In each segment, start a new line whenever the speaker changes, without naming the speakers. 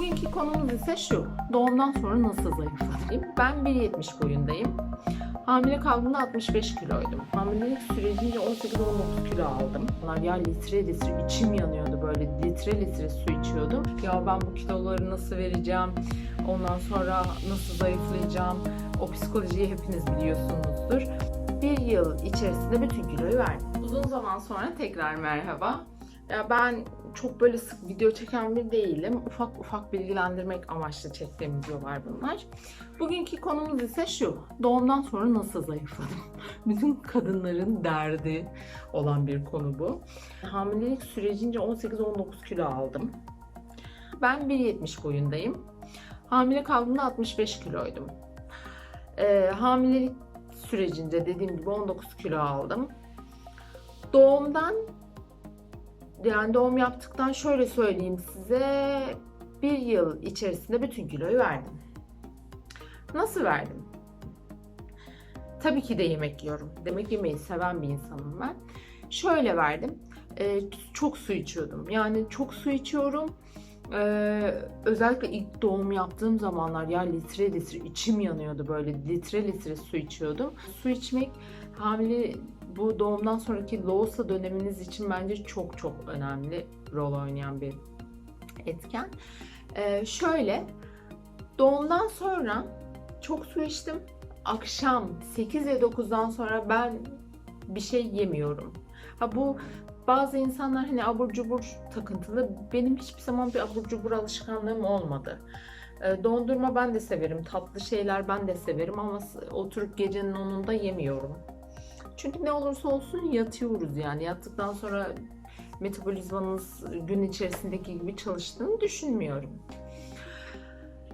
Bugünkü konumuz ise şu. Doğumdan sonra nasıl zayıfladım? Ben 1.70 boyundayım. Hamile kaldığımda 65 kiloydum. Hamilelik sürecince 18-19 kilo aldım. Bunlar ya litre litre içim yanıyordu böyle litre litre su içiyordum. Ya ben bu kiloları nasıl vereceğim? Ondan sonra nasıl zayıflayacağım? O psikolojiyi hepiniz biliyorsunuzdur. Bir yıl içerisinde bütün kiloyu verdim. Uzun zaman sonra tekrar merhaba. Ya ben çok böyle sık video çeken bir değilim. Ufak ufak bilgilendirmek amaçlı çektiğim videolar bunlar. Bugünkü konumuz ise şu. Doğumdan sonra nasıl zayıfladım? Bütün kadınların derdi olan bir konu bu. Hamilelik sürecince 18-19 kilo aldım. Ben 1.70 boyundayım. Hamile kaldığımda 65 kiloydum. Ee, hamilelik sürecinde dediğim gibi 19 kilo aldım. Doğumdan yani doğum yaptıktan şöyle söyleyeyim size bir yıl içerisinde bütün kiloyu verdim. Nasıl verdim? Tabii ki de yemek yiyorum. Demek yemeği seven bir insanım ben. Şöyle verdim. Ee, çok su içiyordum. Yani çok su içiyorum. Ee, özellikle ilk doğum yaptığım zamanlar ya litre litre içim yanıyordu böyle litre litre su içiyordum. Su içmek hamile bu doğumdan sonraki loğusa döneminiz için bence çok çok önemli rol oynayan bir etken. Ee, şöyle doğumdan sonra çok su içtim. Akşam 8 ve 9'dan sonra ben bir şey yemiyorum. Ha bu bazı insanlar hani abur cubur takıntılı. Benim hiçbir zaman bir abur cubur alışkanlığım olmadı. Ee, Dondurma ben de severim, tatlı şeyler ben de severim ama oturup gecenin onunda yemiyorum. Çünkü ne olursa olsun yatıyoruz yani. Yattıktan sonra metabolizmanız gün içerisindeki gibi çalıştığını düşünmüyorum.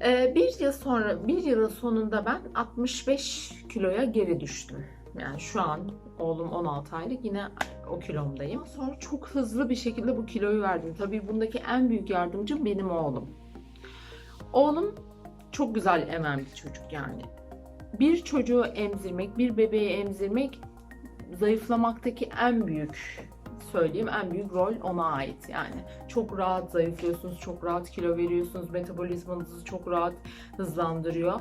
Ee, bir yıl sonra, bir yılın sonunda ben 65 kiloya geri düştüm. Yani şu an oğlum 16 aylık yine o kilomdayım. Sonra çok hızlı bir şekilde bu kiloyu verdim. Tabii bundaki en büyük yardımcım benim oğlum. Oğlum çok güzel emen bir çocuk yani. Bir çocuğu emzirmek, bir bebeği emzirmek zayıflamaktaki en büyük söyleyeyim en büyük rol ona ait yani. Çok rahat zayıflıyorsunuz, çok rahat kilo veriyorsunuz, metabolizmanızı çok rahat hızlandırıyor.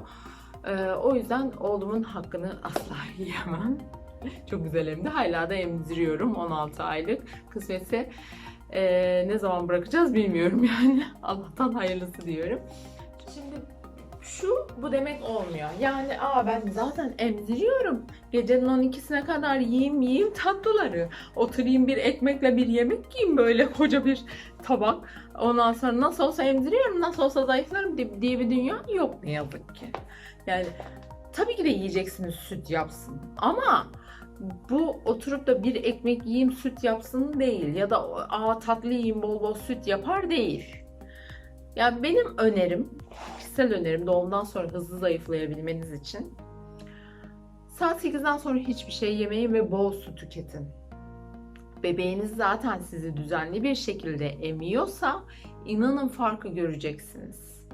Ee, o yüzden oğlumun hakkını asla yiyemem. çok güzel hem de hala da emziriyorum 16 aylık. Kısmetse ee, ne zaman bırakacağız bilmiyorum yani. Allah'tan hayırlısı diyorum. Şimdi şu bu demek olmuyor. Yani aa ben zaten emziriyorum. Gecenin 12'sine kadar yiyeyim yiyeyim tatlıları. Oturayım bir ekmekle bir yemek yiyeyim böyle koca bir tabak. Ondan sonra nasıl olsa emziriyorum, nasıl olsa zayıflarım di- diye bir dünya yok ne yazık ki. Yani tabii ki de yiyeceksiniz süt yapsın. Ama bu oturup da bir ekmek yiyeyim süt yapsın değil. Ya da aa tatlı yiyeyim bol bol süt yapar değil. Yani benim önerim, kişisel önerim doğumdan sonra hızlı zayıflayabilmeniz için saat 8'den sonra hiçbir şey yemeyin ve bol su tüketin. Bebeğiniz zaten sizi düzenli bir şekilde emiyorsa inanın farkı göreceksiniz.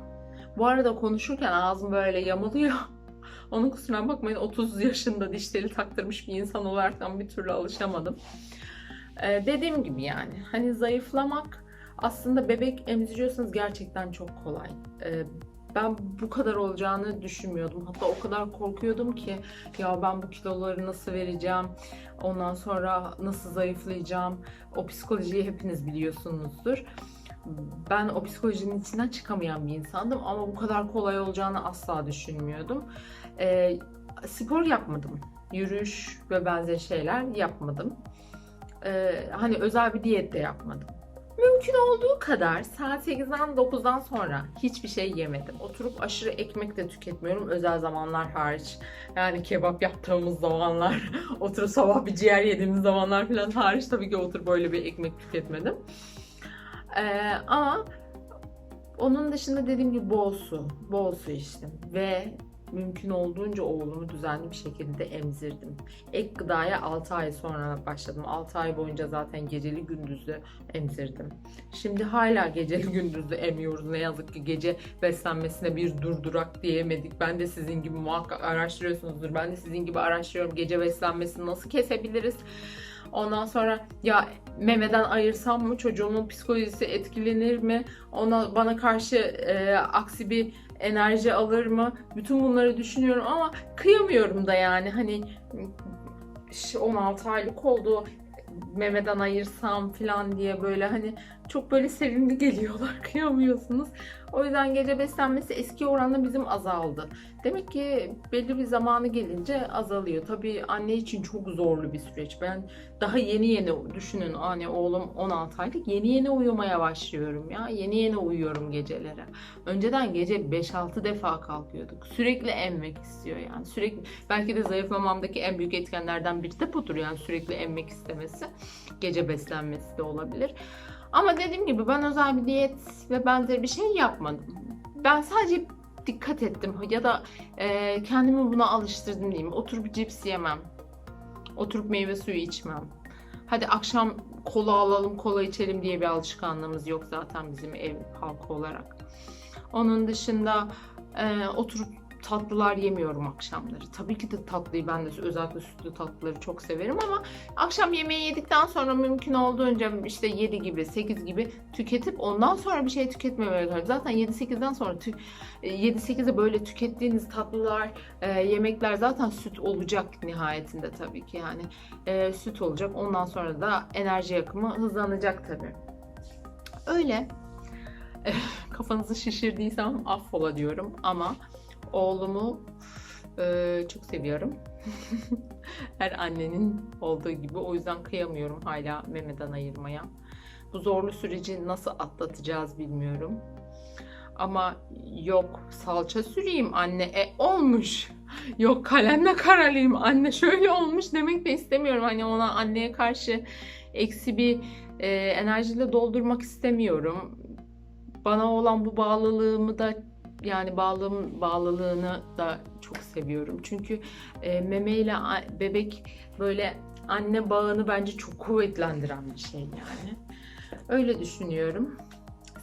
Bu arada konuşurken ağzım böyle yamuluyor. Onun kusuruna bakmayın 30 yaşında dişleri taktırmış bir insan olaraktan bir türlü alışamadım. Ee, dediğim gibi yani hani zayıflamak aslında bebek emziriyorsanız gerçekten çok kolay. Ee, ben bu kadar olacağını düşünmüyordum. Hatta o kadar korkuyordum ki ya ben bu kiloları nasıl vereceğim? Ondan sonra nasıl zayıflayacağım? O psikolojiyi hepiniz biliyorsunuzdur. Ben o psikolojinin içinden çıkamayan bir insandım ama bu kadar kolay olacağını asla düşünmüyordum. Ee, spor yapmadım. Yürüyüş ve benzeri şeyler yapmadım. Ee, hani özel bir diyet de yapmadım. Mümkün olduğu kadar saat 8'den 9'dan sonra hiçbir şey yemedim. Oturup aşırı ekmek de tüketmiyorum özel zamanlar hariç. Yani kebap yaptığımız zamanlar, oturup sabah bir ciğer yediğimiz zamanlar falan hariç tabii ki oturup böyle bir ekmek tüketmedim. Ee, ama onun dışında dediğim gibi bol su, bol su içtim ve mümkün olduğunca oğlumu düzenli bir şekilde emzirdim. Ek gıdaya 6 ay sonra başladım. 6 ay boyunca zaten geceli gündüzlü emzirdim. Şimdi hala geceli gündüzlü emiyoruz. Ne yazık ki gece beslenmesine bir durdurak diyemedik. Ben de sizin gibi muhakkak araştırıyorsunuzdur. Ben de sizin gibi araştırıyorum. Gece beslenmesini nasıl kesebiliriz? Ondan sonra ya memeden ayırsam mı çocuğumun psikolojisi etkilenir mi? Ona bana karşı e, aksi bir enerji alır mı? Bütün bunları düşünüyorum ama kıyamıyorum da yani hani ş- 16 aylık oldu memeden ayırsam falan diye böyle hani çok böyle sevimli geliyorlar kıyamıyorsunuz. O yüzden gece beslenmesi eski oranla bizim azaldı. Demek ki belli bir zamanı gelince azalıyor. Tabii anne için çok zorlu bir süreç. Ben daha yeni yeni düşünün anne oğlum 16 aylık yeni yeni uyumaya başlıyorum ya. Yeni yeni uyuyorum gecelere. Önceden gece 5-6 defa kalkıyorduk. Sürekli emmek istiyor yani. Sürekli belki de zayıflamamdaki en büyük etkenlerden biri de budur yani sürekli emmek istemesi. Gece beslenmesi de olabilir. Ama dediğim gibi ben özel bir diyet ve benzeri bir şey yapmadım. Ben sadece dikkat ettim ya da e, kendimi buna alıştırdım diyeyim. Oturup cips yemem. Oturup meyve suyu içmem. Hadi akşam kola alalım, kola içelim diye bir alışkanlığımız yok zaten bizim ev halkı olarak. Onun dışında e, oturup tatlılar yemiyorum akşamları. Tabii ki de tatlıyı ben de özellikle sütlü tatlıları çok severim ama akşam yemeği yedikten sonra mümkün olduğunca işte 7 gibi 8 gibi tüketip ondan sonra bir şey tüketmemeye karar. Zaten 7-8'den sonra tü- 7-8'e böyle tükettiğiniz tatlılar, e, yemekler zaten süt olacak nihayetinde tabii ki yani e, süt olacak. Ondan sonra da enerji yakımı hızlanacak tabii. Öyle. Eh, Kafanızı şişirdiysem affola diyorum ama oğlumu e, çok seviyorum. Her annenin olduğu gibi o yüzden kıyamıyorum hala memeden ayırmaya. Bu zorlu süreci nasıl atlatacağız bilmiyorum. Ama yok salça süreyim anne e olmuş. Yok kalemle karalayayım anne şöyle olmuş demek de istemiyorum. Hani ona anneye karşı eksi bir e, enerjiyle doldurmak istemiyorum. Bana olan bu bağlılığımı da yani bağlılığım, bağlılığını da çok seviyorum. Çünkü e, meme ile bebek böyle anne bağını bence çok kuvvetlendiren bir şey yani. Öyle düşünüyorum.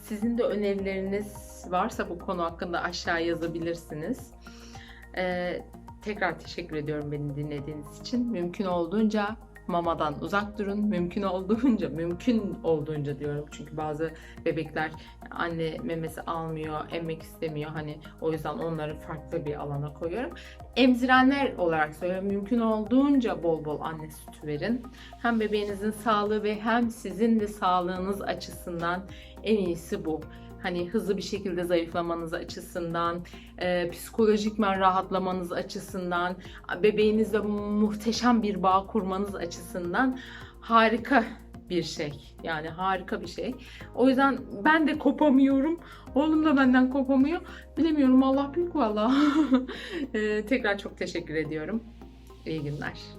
Sizin de önerileriniz varsa bu konu hakkında aşağı yazabilirsiniz. Ee, tekrar teşekkür ediyorum beni dinlediğiniz için. Mümkün olduğunca mamadan uzak durun. Mümkün olduğunca, mümkün olduğunca diyorum. Çünkü bazı bebekler anne memesi almıyor, emmek istemiyor. Hani o yüzden onları farklı bir alana koyuyorum. Emzirenler olarak söylüyorum. Mümkün olduğunca bol bol anne sütü verin. Hem bebeğinizin sağlığı ve hem sizin de sağlığınız açısından en iyisi bu. Hani hızlı bir şekilde zayıflamanız açısından, e, psikolojikmen rahatlamanız açısından, bebeğinizle muhteşem bir bağ kurmanız açısından harika bir şey. Yani harika bir şey. O yüzden ben de kopamıyorum. Oğlum da benden kopamıyor. Bilemiyorum Allah büyük valla. E, tekrar çok teşekkür ediyorum. İyi günler.